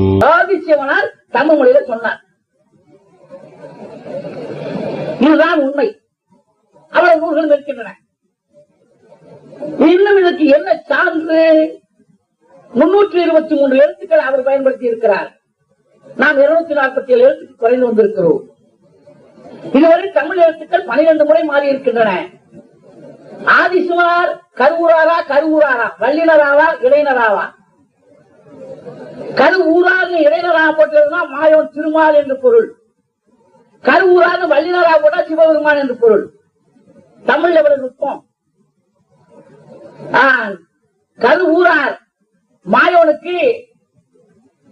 பூச்சியவனார் தமிழ் மொழியில சொன்னார். இதுதான் உண்மை. அவ்வளவு நூல்கள் இருக்கின்றன. இன்னும் இதற்கு என்ன சான்று? முன்னூற்றி இருபத்தி மூன்று எழுத்துக்கள் அவர் பயன்படுத்தி இருக்கிறார். நாம் இருநூத்தி நாற்பத்தி ஏழு எழுத்துக்கு குறைந்து வந்திருக்கிறோம். இதுவரை தமிழ் எழுத்துக்கள் பனிரெண்டு முறை மாறி இருக்கின்றன. ஆதிசுமார் கருவூராரா கருவூராரா வல்லினராவா இடையினராவா கருவூராக இடையினரா போட்டதுன்னா மாயோன் திருமால் என்று பொருள். கருவூராக வல்லினரா போட்டா சிவபெருமான் என்று பொருள். தமிழ் எவ்வளவு நுட்பம்? ஆ, கருவூரார் மாயோனுக்கு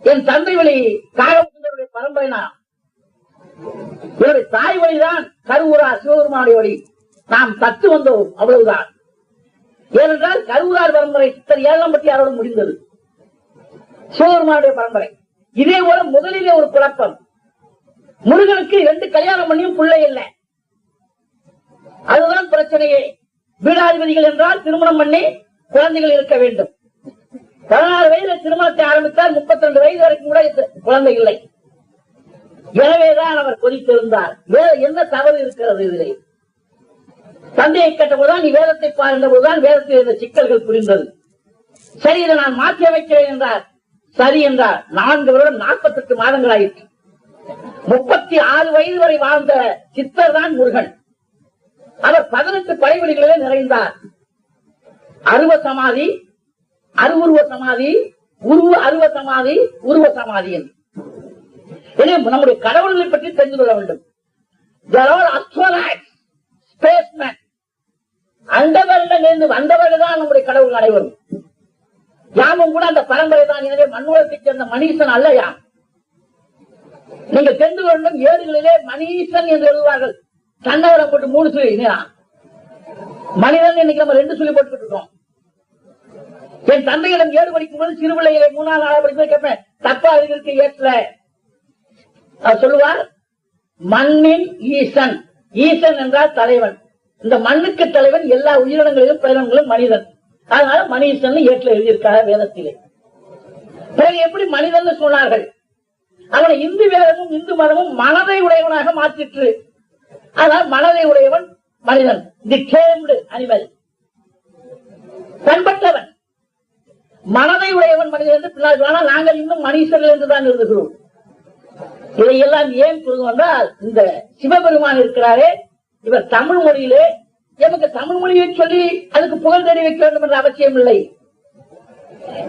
என் தந்தை வழி காகமுடைய பரம்பரை நான். இவருடைய தாய் வழிதான் கருவூரார் சிவபெருமானுடைய வழி. நாம் தத்து வந்தோம் அவ்வளவுதான். ஏனென்றால் கருவூரார் பரம்பரை சித்தர் பற்றி யாரோட முடிந்தது. சிவபெருமானுடைய பரம்பரை. இதே போல முதலிலே ஒரு குழப்பம். முருகனுக்கு ரெண்டு கல்யாணம் பண்ணியும் பிள்ளை இல்லை. அதுதான் பிரச்சனையே. பீடாதிபதிகள் என்றால் திருமணம் பண்ணி குழந்தைகள் இருக்க வேண்டும். பதினாறு வயதுல திருமணத்தை ஆரம்பித்தார் முப்பத்தி ரெண்டு வயது வரைக்கும் கூட இது குழந்தை இல்லை. எனவேதான் அவர் கொதித்திருந்தார். வேற என்ன தவறு இருக்கிறது இதிலே? தந்தையை கேட்டபோதுதான் நீ வேதத்தை பாருன்ற போதுதான் வேதத்தில் இருந்த சிக்கல்கள் புரிந்தது. சரி இதை நான் மாற்றி அமைக்கிறேன் என்றார். சரி என்றார். நான்கு வருடம் நாற்பத்தெட்டு மாதங்கள் ஆயிற்று முப்பத்தி ஆறு வயது வரை வாழ்ந்த சித்தர் தான் முருகன். அவர் பதினெட்டு படைவெளிகளிலே நிறைந்தார். அருவ சமாதி அருவுருவ சமாதி உருவ அருவ சமாதி உருவ சமாதி என்று. எனவே நம்முடைய கடவுள்களை பற்றி தெரிந்து கொள்ள வேண்டும். There இருந்து வந்தவர்கள் தான் நம்முடைய கடவுள் அனைவரும். யாமும் கூட அந்த பரம்பரை தான். எனவே மண்ணுலகத்தைச் சேர்ந்த மனிதன் அல்ல யாம் நீங்கள் தெரிந்து கொள்ள வேண்டும் ஏடுகளிலே என்று எழுதுவார்கள். தன்னவரம் போட்டு மூணு சொல்லி மனிதன் இன்னைக்கு நம்ம ரெண்டு சொல்லி போட்டுக்கிட்டு இருக்கோம். என் தந்தையிடம் ஏழு படிக்கும் போது சிறுபிள்ளைகளை மூணாவது நாளாக படிக்கும் கேட்பேன் தப்பா இருக்கு ஏற்ற அவர் சொல்லுவார் மண்ணின் ஈசன். ஈசன் என்றால் தலைவன். இந்த மண்ணுக்கு தலைவன் எல்லா உயிரினங்களிலும் பேரங்களும் மனிதன். அதனால மனிதன் ஏற்ற எழுதியிருக்காங்க வேதத்திலே. பிறகு எப்படி மனிதன் சொன்னார்கள்? அவனை இந்து வேதமும் இந்து மதமும் மனதை உடையவனாக மாற்றிற்று. ஆனால் மனதை உடையவன் மனிதன். தி கேம்டு அனிமல் பண்பட்டவன் மனதை உடையவன் மனிதன் என்று பின்னால் ஆனால் நாங்கள் இன்னும் மனுஷர்கள் என்றுதான் இருந்துகிறோம். இதையெல்லாம் ஏன் சொல்லுவோம் என்றால் இந்த சிவபெருமான் இருக்கிறாரே இவர் தமிழ் மொழியிலே எமக்கு தமிழ் மொழியை சொல்லி அதுக்கு புகழ் தெரிவிக்க வேண்டும் என்ற அவசியம் இல்லை.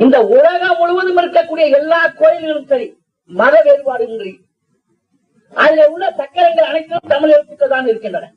இந்த உலகம் முழுவதும் இருக்கக்கூடிய எல்லா கோயில்களும் சரி மத வேறுபாடின்றி அதில் உள்ள சக்கரங்கள் அனைத்தும் தமிழ் எழுத்துக்கள் தான் இருக்கின்றன.